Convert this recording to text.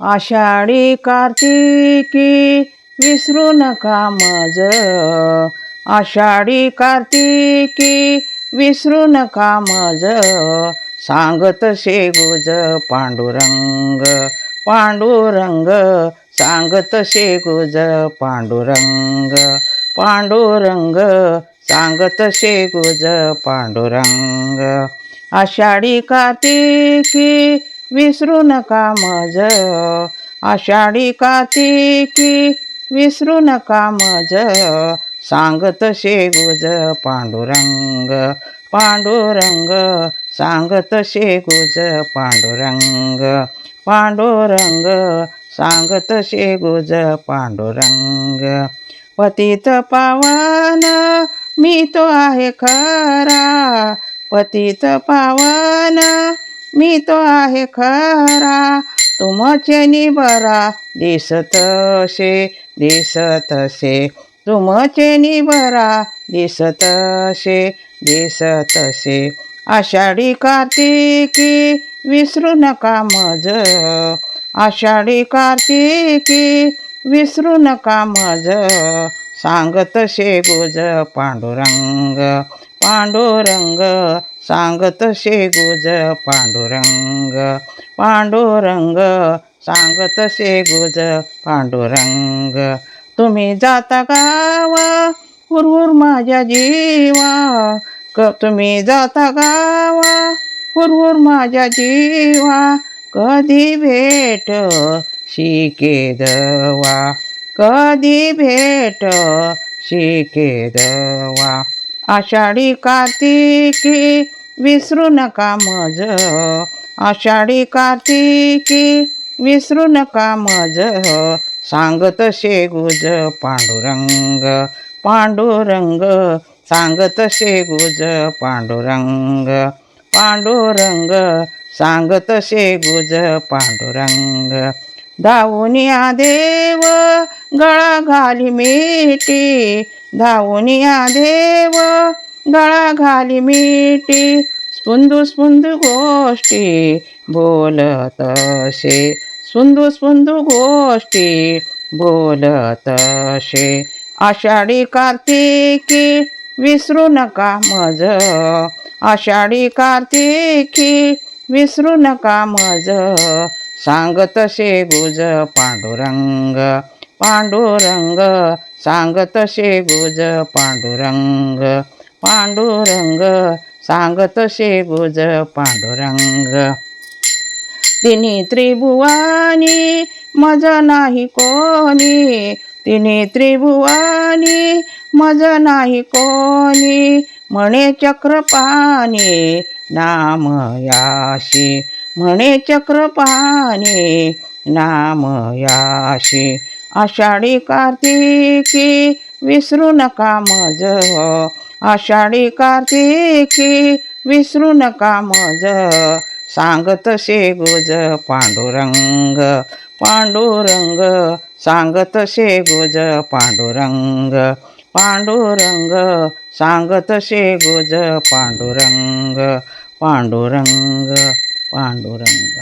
आषाढी कार्तिकी विसरू नका मज. आषाढी कार्तिकी विसरू नका मज. सांगत शेगुज पांडुरंग पांडुरंग सांगत शेगुज पांडुरंग पांडुरंग सांगत शेगुज पांडुरंग. आषाढी कार्तिकी विसरू नका मज. आषाढी कातिकी विसरू नका मज. सांगत शेगुज पांडुरंग पांडुरंग सांगत शेगुज पांडुरंग पांडुरंग सांगत शेगुज पांडुरंग. पतित पावन मी तो आहे खरा. पतित पावन मी तो आहे खरा. तुमचे निबरा दिसतसे दिसतसे तुमचे निबरा दिसतसे दिसतसे आषाढी कार्तिकी विसरू नका मज. आषाढी कार्तिकी विसरू नका मज. सांगत शेगुज पांडुरंग. पांडुरंग सांगत शेगुज पांडुरंग. पांडुरंग सांगत शेगुज पांडुरंग. तुम्ही जाता गावा हुरहुर माझ्या जीवा. क तुम्ही जाता गावा हुरहुर माझ्या जीवा. कधी भेट शिके दवा कधी भेट शिके दवा. आषाढी कार्तिकी विसरू नका मज. आषाढी कार्तिकी विसरू नका मज. सांगत शेगुज पांडुरंग पांडुरंग सांगत शेगुज पांडुरंग पांडुरंग सांगत शेगुज पांडुरंग. धावूनिया देव गळा घाली मिठी. धावूनिया देव गळा घाली मिठी. स्पुंदू स्पुंदू गोष्टी बोलतसे स्पुंदू स्पुंदू गोष्टी बोलतसे आषाढी कार्तिकी विसरू नका मज. आषाढी कार्तिकी विसरू नका मज. सांगत शेगुज पांडुरंग पांडुरंग सांगत शेगुज पांडुरंग पांडुरंग सांगत शेगुज पांडुरंग. तिन्ही त्रिभुवानी मज नाही कोणी. तिन्ही त्रिभुवानी मज नाही कोणी. म्हणे चक्रपाणी नाम याशी. म्हणे चक्रपाणी नाम याशी. आषाढी कार्तिकी विसरू नका मज. आषाढी कार्तिकी विसरू नका मज. सांगत शेगुज पांडुरंग पांडुरंग सांगत शेगुज पांडुरंग पांडुरंग सांगत शेगुज पांडुरंग पांडुरंग. पांडुरंग